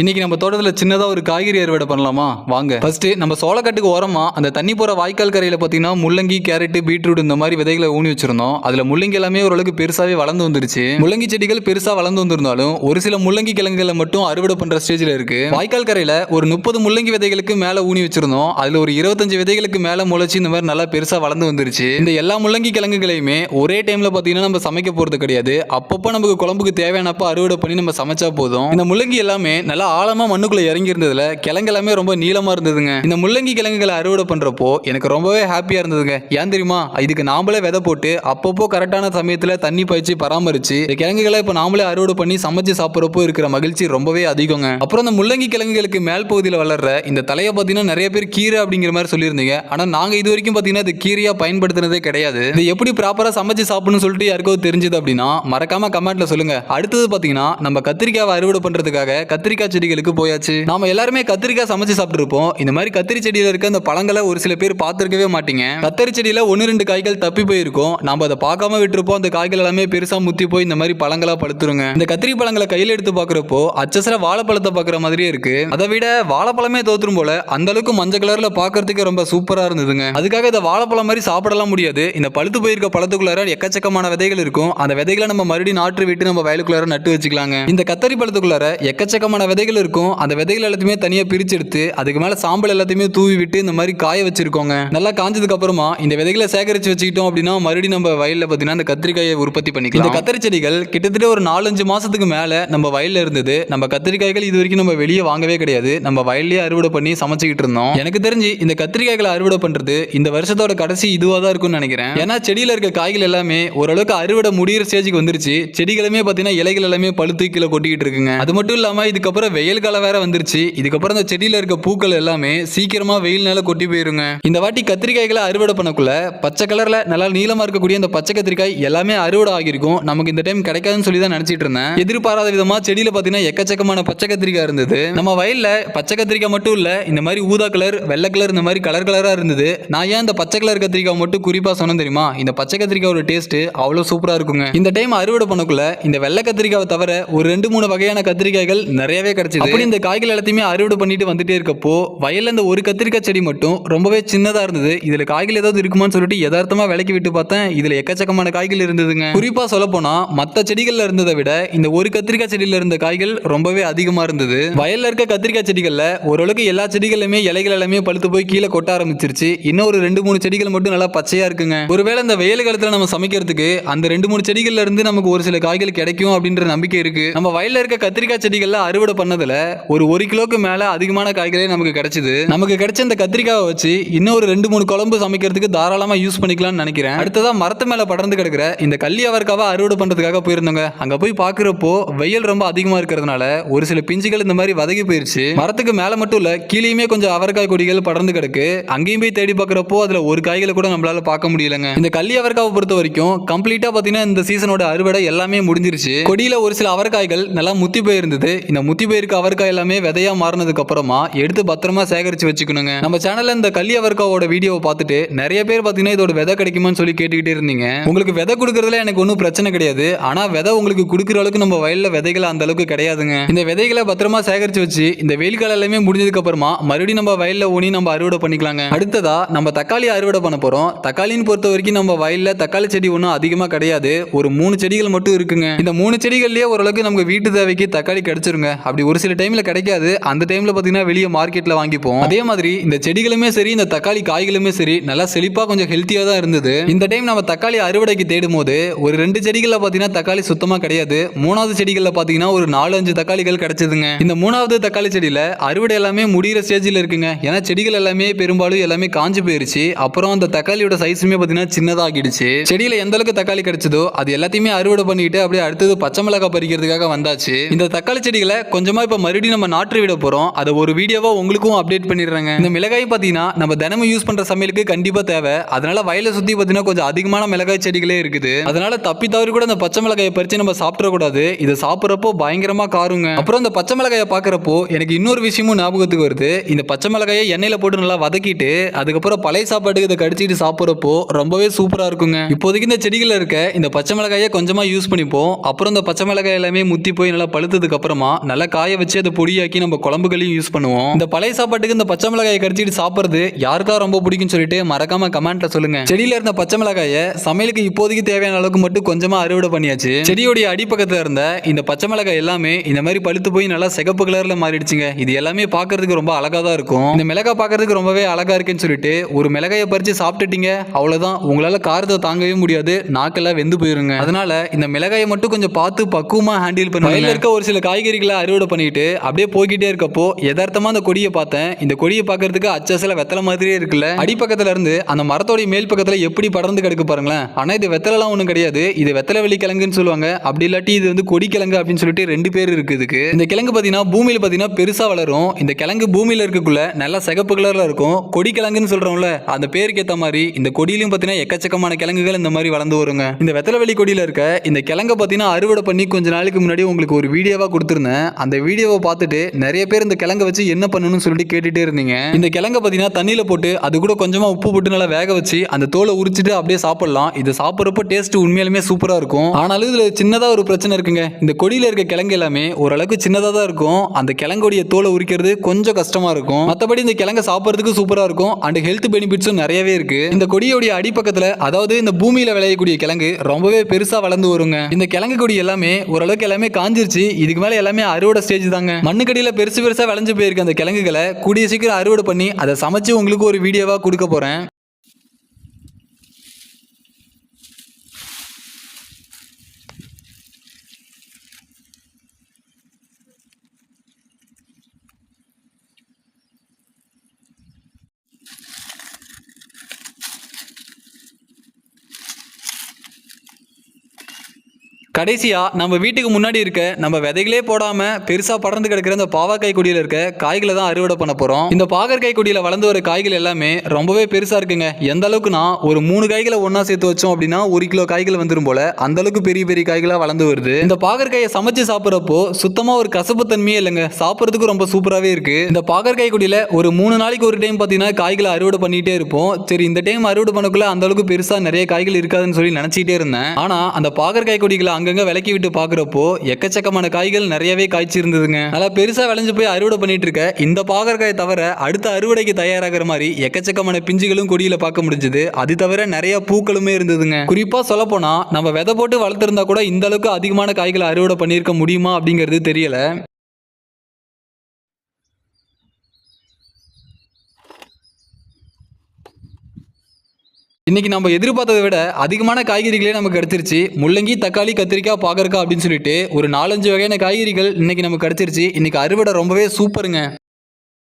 இன்னைக்கு நம்ம தோட்டத்துல சின்னதா ஒரு காய்கறி அறுவடை பண்ணலாமா? வாங்க. ஃபர்ஸ்ட் நம்ம சோளக்கட்டுக்கு ஓரமா அந்த தண்ணி போற வாய்க்கால் கரையில பாத்தீங்கன்னா முள்ளங்கி கேரட் பீட்ரூட் இந்த மாதிரி விதைகளை ஊனி வச்சிருந்தோம். அதுல முள்ளங்கி எல்லாமே ஓரளவுக்கு பெருசாவே வளர்ந்து வந்துருச்சு. முள்ளங்கி செடிகள் பெருசா வளர்ந்து வந்திருந்தாலும் ஒரு சில முள்ளங்கி கிழங்குகளை மட்டும் அறுவடை பண்ற ஸ்டேஜ்ல இருக்கு. வாய்க்கால் கரையில ஒரு முப்பது முள்ளங்கி விதைகளுக்கு மேல ஊனி வச்சிருந்தோம். அதுல ஒரு இருபத்தஞ்சு விதைகளுக்கு மேல முளைச்சு இந்த மாதிரி நல்லா பெருசா வளர்ந்து வந்துருச்சு. இந்த எல்லா முள்ளங்கி கிழங்குகளையுமே ஒரே டைம்ல பாத்தீங்கன்னா நம்ம சமைக்க போறது கிடையாது. அப்பப்போ நமக்கு குழம்புக்கு தேவையானப்ப அறுவடை பண்ணி நம்ம சமைச்சா போதும். இந்த முள்ளங்கி எல்லாமே நல்லா ஆழமா மண்ணுக்குள்ள இறங்கி இருந்ததுல கிழங்கு எல்லாமே ரொம்ப நீளமா இருந்ததுங்க. இந்த முள்ளங்கி கிழங்குகளை அறுவடை பண்றப்போ எனக்கு ரொம்பவே ஹாப்பியா இருந்ததுங்க. ஏன் தெரியுமா? இதுக்கு நாமளே விதை போட்டு அப்பப்போ கரெக்டான சமயத்துல தண்ணி பாய்ச்சி பராமரிச்சு இந்த கிழங்குகளை இப்ப நாமளே அறுவடை பண்ணி சமைச்சு சாப்பிட்றப்போ இருக்கிற மகிழ்ச்சி ரொம்பவே அதிகங்க. அப்புறம் இந்த முள்ளங்கி கிழங்குகளுக்கு மேல் பகுதியில் வளர்ற இந்த தலையை பார்த்தீங்கன்னா நிறைய பேர் கீரை அப்படிங்கிற மாதிரி சொல்லியிருந்தீங்க. ஆனா நாங்க இது வரைக்கும் பார்த்தீங்கன்னா இது கீரையா பயன்படுத்தினதே கிடையாது. இது எப்படி ப்ராப்பரா சமைச்சு சாப்பிடணும்னு சொல்லிட்டு யாருக்கோ தெரிஞ்சது அப்படின்னா மறக்காம கமெண்ட்ல சொல்லுங்க. அடுத்தது பார்த்தீங்கன்னா நம்ம கத்திரிக்காவை அறுவடை பண்றதுக்காக கத்திரிக்காய் செடிகளுக்கு போயாச்சு. நாம எல்லாருமே கத்திரிக்காய் சமைச்சு சாப்பிட்டுருப்போம். இந்த மாதிரி கத்திரி செடியில இருக்க அந்த பழங்களை ஒரு சில பேர் பார்த்துருக்கவே மாட்டீங்க. கத்திரி செடியில ஒன்று ரெண்டு காய்கள் தப்பி போயிருக்கும். நம்ம அதை பார்க்காம விட்டுருப்போம். அந்த காய்கள் எல்லாமே பெருசா முத்தி போய் இந்த மாதிரி பழங்களா பழுத்துருங்க. இந்த கத்திரி பழங்களை கையில் எடுத்து பாக்குறப்போ அச்சசர வாழைப்பழத்தை பாக்குற மாதிரியே இருக்கு. அதை விட வாழைப்பழமே தோத்துரும் போல அந்த அளவுக்கு மஞ்சள் கலர்ல பாக்குறதுக்கு ரொம்ப சூப்பரா இருந்ததுங்க. அதுக்காக இதை வாழைப்பழம் மாதிரி சாப்பிடலாம் முடியாது. இந்த பழுத்து போயிருக்க பழத்துக்குள்ளார எக்கச்சக்கமான விதைகள் இருக்கும். அந்த விதைகளை நம்ம மறுபடியும் நாற்று விட்டு நம்ம வயலுக்குள்ளார நட்டு வச்சுக்கலாங்க. இந்த கத்தரி பழத்துக்குள்ளார எக்கச்சக்கமான விதைகள் இருக்கும். அந்த விதைகள் எல்லாத்தையுமே தனியாக பிரிச்சு எடுத்து அதுக்கு மேலே சாம்பல் எல்லாத்தையுமே தூவி விட்டு இந்த மாதிரி காய வச்சிருக்கோங்க. நல்லா காஞ்சதுக்கு அப்புறமா இந்த விதைகளை சேகரித்து வச்சுக்கிட்டோம் அப்படின்னா மறுபடியும் நம்ம வயலில் பார்த்தீங்கன்னா இந்த கத்திரிக்காயை உற்பத்தி பண்ணிக்கலாம். இந்த கத்திரி செடிகள் கிட்டத்தட்ட ஒரு நாலஞ்சு மாதத்துக்கு மேலே நம்ம வயல்ல இருந்தது. நம்ம கத்திரிக்காய்கள் இது வரைக்கும் நம்ம வெளியே வாங்கவே கிடையாது. நம்ம வயல்லையே அறுவடை பண்ணி சமைச்சிக்கிட்டு இருந்தோம். எனக்கு தெரிஞ்சு இந்த கத்திரிக்காய்களை அறுவடை பண்ணுறது இந்த வருஷத்தோட கடைசி இதுவாக தான் இருக்கும்னு நினைக்கிறேன். ஏன்னா செடியில் இருக்க காய்கள் எல்லாமே ஓரளவுக்கு அறுவடை முடியிற ஸ்டேஜுக்கு வந்துருச்சு. செடிகளுமே பார்த்தீங்கன்னா இலைகள் எல்லாமே பழுத்து கீழே கொட்டிக்கிட்டு இருக்குங்க. அது மட்டும் இல்லாமல் இதுக்கப்புறம் வெயில் காலம் வேற வந்துருச்சு. இதுக்கப்புறம் இந்த செடியில இருக்க பூக்கள் எல்லாமே சீக்கிரமா வெயில் கொட்டி போயிருங்க. இந்த வாட்டி கத்திரிக்காய்களை அறுவடை பண்ணக்குள்ள பச்சை கலர்ல நல்லா நீளமா இருக்கக்கூடிய இந்த பச்சை கத்திரிக்காய் எல்லாமே அறுவடை ஆகிருக்கும் நமக்கு இந்த டைம் கிடைக்காதுன்னு சொல்லி தான் நினைச்சிட்டு இருந்தேன். எதிர்பாராத விதமா செடியில பாத்தீங்கன்னா எக்கச்சக்கமான பச்சை கத்திரிக்காய் இருந்தது. நம்ம வயல்ல பச்சை கத்திரிக்காய் மட்டும் இல்ல இந்த மாதிரி ஊதா கலர் வெள்ளை கலர் இந்த மாதிரி கலர் கலரா இருந்தது. நான் ஏன் இந்த பச்சை கலர் கத்திரிக்காய் மட்டும் குறிப்பா சொன்னேன் தெரியுமா? இந்த பச்சை கத்திரிக்காயோட டேஸ்ட் அவ்வளவு சூப்பரா இருக்குங்க. இந்த டைம் அறுவடை பண்ணக்குள்ள இந்த வெள்ளை கத்திரிக்காவை தவிர ஒரு ரெண்டு மூணு வகையான கத்திரிக்காய்கள் நிறையவே கிடைச்சிது அப்படி இந்த காய்கள் எல்லாத்தையுமே அறுவடை பண்ணிட்டு வந்துட்டே இருக்கப்போ வயல்ல இந்த ஒரு கத்திரிக்காய் செடி மட்டும் ரொம்பவே சின்னதா இருந்தது. இதுல காய்கள் ஏதாவது இருக்குமான்னு சொல்லிட்டு யதார்த்தமா விலக்கி விட்டு பார்த்தேன். இதுல எக்கச்சக்கமான காய்கள் இருந்ததுங்க. குறிப்பா சொல்ல போனா மத்த செடிகள்ல இருந்ததை விட இந்த ஒரு கத்திரிக்காய் செடியில இருந்த காய்கள் ரொம்பவே அதிகமா இருந்தது. வயல்ல இருக்க கத்திரிக்காய் செடிகள்ல ஓரளவுக்கு எல்லா செடிகளுமே இலைகள் எல்லாமே பழுத்து போய் கீழே கொட்ட ஆரம்பிச்சிருச்சு. இன்னும் ஒரு ரெண்டு மூணு செடிகள் மட்டும் நல்லா பச்சையா இருக்குங்க. ஒருவேளை இந்த வெயில் காலத்துல நம்ம சமைக்கிறதுக்கு அந்த ரெண்டு மூணு செடிகள்ல இருந்து நமக்கு ஒரு சில காய்கள் கிடைக்கும் அப்படின்ற நம்பிக்கை இருக்கு. நம்ம வயல்ல இருக்க கத்திரிக்காய் செடிகள்ல அறுவடை பண்ண பண்ணதுல ஒரு ஒரு கிலோக்கு மேல அதிகமான காய்கறியே நமக்கு கிடைச்சது. நமக்கு கிடைச்ச இந்த கத்திரிக்காவை வச்சு இன்னும் ஒரு ரெண்டு மூணு குழம்பு சமைக்கிறதுக்கு தாராளமா யூஸ் பண்ணிக்கலாம்னு நினைக்கிறேன். அடுத்ததா மரத்து மேல படர்ந்து கிடக்குற இந்த கள்ளி அவரைக்காவை அறுவடை பண்றதுக்காக போயிருந்தோங்க. அங்க போய் பாக்குறப்போ வெயில் ரொம்ப அதிகமா இருக்கிறதுனால ஒரு சில பிஞ்சுகள் இந்த மாதிரி வதகி போயிருச்சு. மரத்துக்கு மேல மட்டும் இல்ல கீழேயுமே கொஞ்சம் அவரைக்காய் கொடிகள் படர்ந்து கிடக்கு. அங்கேயும் போய் தேடி பார்க்குறப்போ அதுல ஒரு காய்களை கூட நம்மளால பார்க்க முடியலங்க. இந்த கள்ளி அவரைக்காவை பொறுத்த வரைக்கும் கம்ப்ளீட்டா பாத்தீங்கன்னா இந்த சீசனோட அறுவடை எல்லாமே முடிஞ்சிருச்சு. கொடியில ஒரு சில அவரைக்காய்கள் நல்லா முத்தி போயிருந்தது. இந்த முத்தி போயிருக்க அவரைக்காய் எல்லாமே விதையா மாறினதுக்கு அப்புறமா எடுத்து பத்திரமா சேகரிச்சு வச்சுக்கணுங்க. நம்ம சேனல்ல இந்த கள்ளி அவரைக்காவோட வீடியோவை பார்த்துட்டு நிறைய பேர் பாத்தீங்கன்னா இதோட விதை கிடைக்குமான்னு சொல்லி கேட்டுக்கிட்டே இருந்தீங்க. உங்களுக்கு விதை கொடுக்கறதுல எனக்கு ஒன்றும் பிரச்சனை கிடையாது. ஆனா விதை உங்களுக்கு கொடுக்குற அளவுக்கு நம்ம வயல்ல விதைகள் அந்த அளவுக்கு கிடையாதுங்க. இந்த விதைகளை பத்திரமா சேகரிச்சு வச்சு இந்த வெயில் காலம் எல்லாமே முடிஞ்சதுக்கு அப்புறமா மறுபடியும் நம்ம வயல்ல ஊனி நம்ம அறுவடை பண்ணிக்கலாங்க. அடுத்ததா நம்ம தக்காளி அறுவடை பண்ண போறோம். தக்காளின்னு பொறுத்த வரைக்கும் நம்ம வயல்ல தக்காளி செடி ஒன்றும் அதிகமா கிடையாது. ஒரு மூணு செடிகள் மட்டும் இருக்குங்க. இந்த மூணு செடிகள்லயே ஓரளவுக்கு நமக்கு வீட்டு தேவைக்கு தக்காளி கிடைச்சிருங்க. அப்படி ஒரு ஒரு சில டைம்ல கிடைக்காது. அந்த டைம்ல பார்த்தீங்கன்னா வெளியே மார்க்கெட்ல வாங்கிப்போம். அதே மாதிரி இந்த செடிகளுமே சரி இந்த தக்காளி காய்களுமே சரி நல்லா செழிப்பா கொஞ்சம் ஹெல்த்தியா தான் இருந்தது. இந்த டைம் நம்ம தக்காளி அறுவடைக்கு தேடும் போது ஒரு ரெண்டு செடிகள்ல பார்த்தீங்கன்னா தக்காளி சுத்தமா கிடையாது. மூணாவது செடிகள்ல பார்த்தீங்கன்னா ஒரு நாலு அஞ்சு தக்காளிகள் கிடைச்சதுங்க. இந்த மூணாவது தக்காளி செடியில அறுவடை எல்லாமே முடிகிற ஸ்டேஜில் இருக்குங்க. ஏன்னா செடிகள் எல்லாமே பெரும்பாலும் எல்லாமே காஞ்சு போயிருச்சு. அப்புறம் அந்த தக்காளியோட சைஸுமே பார்த்தீங்கன்னா சின்னதாகிடுச்சு. செடியில எந்த அளவுக்கு தக்காளி கிடைச்சதோ அது எல்லாத்தையுமே அறுவடை பண்ணிட்டு அப்படியே அடுத்தது பச்சை மிளகாய் பறிக்கிறதுக்காக வந்தாச்சு. இந்த தக்காளி செடிகளை கொஞ்சம் இப்ப மறுபடியும் நம்ம நாற்று விட போறோம். அதை ஒரு வீடியோவா உங்களுக்கும் அப்டேட் பண்ணிடுறாங்க. இந்த மிளகாய் பாத்தீங்கன்னா நம்ம தினமும் யூஸ் பண்ற சமையலுக்கு கண்டிப்பா தேவை. அதனால வயலை சுத்தி பாத்தீங்கன்னா கொஞ்சம் அதிகமான மிளகாய் செடிகளே இருக்குது. அதனால தப்பி தவறி கூட அந்த பச்சை மிளகாயை பறிச்சு நம்ம சாப்பிட கூடாது இதை சாப்பிட்றப்போ பயங்கரமா காருங்க. அப்புறம் இந்த பச்சை மிளகாயை பாக்குறப்போ எனக்கு இன்னொரு விஷயமும் ஞாபகத்துக்கு வருது. இந்த பச்சை மிளகாயை எண்ணெயில போட்டு நல்லா வதக்கிட்டு அதுக்கப்புறம் பழைய சாப்பாட்டுக்கு இதை கடிச்சிட்டு சாப்பிட்றப்போ ரொம்பவே சூப்பரா இருக்குங்க. இப்போதைக்கு இந்த செடிகளில் இருக்க இந்த பச்சை மிளகாயை கொஞ்சமா யூஸ் பண்ணிப்போம். அப்புறம் இந்த பச்சை மிளகாய் எல்லாமே முத்தி போய் நல்லா பழுத்ததுக்கு அப்புறமா நல்லா காய் காய வச்சு அதை பொடியாக்கி நம்ம குழம்புகளையும் யூஸ் பண்ணுவோம். இந்த பழைய சாப்பாட்டுக்கு இந்த பச்சை மிளகாயை கடிச்சிட்டு சாப்பிடுறது யாருக்கா ரொம்ப பிடிக்கும்னு சொல்லிட்டு மறக்காம கமெண்ட்ல சொல்லுங்க. செடியில இருந்த பச்சை மிளகாயை சமையலுக்கு இப்போதைக்கு தேவையான அளவுக்கு மட்டும் கொஞ்சமா அறுவடை பண்ணியாச்சு. செடியோடைய அடிப்பக்கத்துல இருந்த இந்த பச்சை மிளகாய் எல்லாமே இந்த மாதிரி பழுத்து போய் நல்லா சிகப்பு கலர்ல மாறிடுச்சுங்க. இது எல்லாமே பாக்குறதுக்கு ரொம்ப அழகா தான் இருக்கும். இந்த மிளகாய் பாக்குறதுக்கு ரொம்பவே அழகா இருக்குன்னு சொல்லிட்டு ஒரு மிளகாயை பறிச்சு சாப்பிட்டுட்டீங்க அவ்வளவுதான். உங்களால காரத்தை தாங்கவே முடியாது. நாக்கெல்லாம் வெந்து போயிருங்க. அதனால இந்த மிளகாயை மட்டும் கொஞ்சம் பார்த்து பக்குவமா ஹேண்டில் பண்ணுங்க. இருக்க ஒரு சில காய்கறிகளை அறுவடை பண்ணிட்டு அப்படியே போய்கிட்டே இருக்கப்போ எதார்த்தமாக அந்த கொடியை பார்த்தேன். இந்த கொடியை பார்க்கறதுக்கு அச்சசல வெத்தலை மாதிரியே இருக்குல்ல. அடிப்பக்கத்துல இருந்து அந்த மரத்தோடைய மேல் பக்கத்துல எப்படி படர்ந்து கிடக்கு பாருங்களேன். ஆனா இது வெத்தலைலாம் ஒண்ணும் கிடையாது. இது வெத்தலை வெளி கிழங்குன்னு சொல்லுவாங்க. அப்படி இல்லாட்டி இது வந்து கொடி கிழங்கு அப்படின்னு சொல்லிட்டு ரெண்டு பேர் இருக்குது இதுக்கு. இந்த கிழங்கு பாத்தீங்கன்னா பூமியில பாத்தீங்கன்னா பெருசா வளரும். இந்த கிழங்கு பூமியில இருக்கக்குள்ள நல்லா சிகப்பு கலர்ல இருக்கும். கொடி கிழங்குன்னு சொல்றோம்ல அந்த பேருக்கு ஏத்த மாதிரி இந்த கொடியிலும் பாத்தீங்கன்னா எக்கச்சக்கமான கிழங்குகள் இந்த மாதிரி வளர்ந்து வருங்க. இந்த வெத்தலைவெளி கொடியில இருக்க இந்த கிழங்க பாத்தீங்கன்னா அறுவடை பண்ணி கொஞ்ச நாளைக்கு முன்னாடி உங்களுக்கு ஒரு வீடியோவா கொடுத்துருந்தேன். அந்த வீடியோவை பார்த்துட்டு நிறைய பேர் இந்த கிழங்க வச்சு என்ன பண்ணணும்னு சொல்லிட்டு கேட்டுகிட்டே இருந்தீங்க. இந்த கிழங்க பார்த்தீங்கன்னா தண்ணியில் போட்டு அது கூட கொஞ்சமாக உப்பு போட்டு நல்லா வேக வச்சு அந்த தோலை உரிச்சிட்டு அப்படியே சாப்பிடலாம். இது சாப்பிட்றப்ப டேஸ்ட் உண்மையாலுமே சூப்பராக இருக்கும். ஆனாலும் இதில் சின்னதாக ஒரு பிரச்சனை இருக்குங்க. இந்த கொடியில் இருக்க கிழங்கு எல்லாமே ஓரளவுக்கு சின்னதாக தான் இருக்கும். அந்த கிழங்குடைய தோலை உரிக்கிறது கொஞ்சம் கஷ்டமாக இருக்கும். மற்றபடி இந்த கிழங்க சாப்பிட்றதுக்கு சூப்பராக இருக்கும். அண்ட் ஹெல்த் பெனிஃபிட்ஸும் நிறையவே இருக்கு. இந்த கொடியோடைய அடிப்பக்கத்தில் அதாவது இந்த பூமியில் விளையக்கூடிய கிழங்கு ரொம்பவே பெருசாக வளர்ந்து வருங்க. இந்த கிழங்கு கொடி எல்லாமே ஓரளவுக்கு எல்லாமே காஞ்சிருச்சு. இதுக்கு மேலே எல்லாமே அறுவடை ஸ்டேஜ் தாங்க மண்ணுக்கடியில பெருசு பெருசாக விளைஞ்சு போயிருக்க அந்த கிழங்குகளை. கூடிய சீக்கிரம் அறுவடை பண்ணி அதை சமைச்சு உங்களுக்கு ஒரு வீடியோவாக கொடுக்க போறேன். கடைசியா நம்ம வீட்டுக்கு முன்னாடி இருக்க நம்ம விதைகளே போடாம பெருசா படர்ந்து கிடக்கிற இந்த பாவக்காய் கொடியில இருக்க காய்களை தான் அறுவடை பண்ண போறோம். இந்த பாகற்காய் கொடியில வளர்ந்து வர காய்கள் எல்லாமே ரொம்பவே பெருசா இருக்குங்க. எந்த அளவுக்குனா ஒரு மூணு காய்களை ஒன்றா சேர்த்து வச்சோம் அப்படின்னா ஒரு கிலோ காய்கள் வந்துடும் போல அந்த அளவுக்கு பெரிய பெரிய காய்களா வளர்ந்து வருது. இந்த பாகற்காயை சமைச்சு சாப்பிட்றப்போ சுத்தமா ஒரு கசப்பு தன்மையே இல்லைங்க. சாப்பிட்றதுக்கு ரொம்ப சூப்பராகவே இருக்கு. இந்த பாகற்காய் கொடியில ஒரு மூணு நாளைக்கு ஒரு டைம் பார்த்தீங்கன்னா காய்களை அறுவடை பண்ணிட்டே இருப்போம். சரி இந்த டைம் அறுவடை பண்ணக்குள்ள அந்த அளவுக்கு பெருசா நிறைய காய்கள் இருக்காதுன்னு சொல்லி நினைச்சிட்டே இருந்தேன். ஆனா அந்த பாகற்காய் கொடிகளை அங்கங்க விலக்கி விட்டு பாக்குறப்போ எக்கச்சக்கமான காய்கள் நிறையவே காய்ச்சி இருந்ததுங்க நல்லா பெருசா விளைஞ்சு போய் அறுவடை பண்ணிட்டு இருக்க இந்த பாகற்காய் தவிர அடுத்த அறுவடைக்கு தயாராகிற மாதிரி எக்கச்சக்கமான பிஞ்சுகளும் கொடியில பார்க்க முடிஞ்சது. அது தவிர நிறைய பூக்களுமே இருந்ததுங்க. குறிப்பா சொல்ல போனா நம்ம விதை போட்டு வளர்த்திருந்தா கூட இந்த அளவுக்கு அதிகமான காய்களை அறுவடை பண்ணியிருக்க முடியுமா அப்படிங்கிறது தெரியல. இன்றைக்கி நம்ம எதிர்பார்த்ததை விட அதிகமான காய்கறிகளே நமக்கு கிடச்சிருச்சு. முள்ளங்கி தக்காளி கத்திரிக்காய் பாகற்காய் அப்படின்னு சொல்லிட்டு ஒரு நாலஞ்சு வகையான காய்கறிகள் இன்றைக்கி நமக்கு கிடைச்சிருச்சு. இன்றைக்கி அறுவடை ரொம்பவே சூப்பருங்க.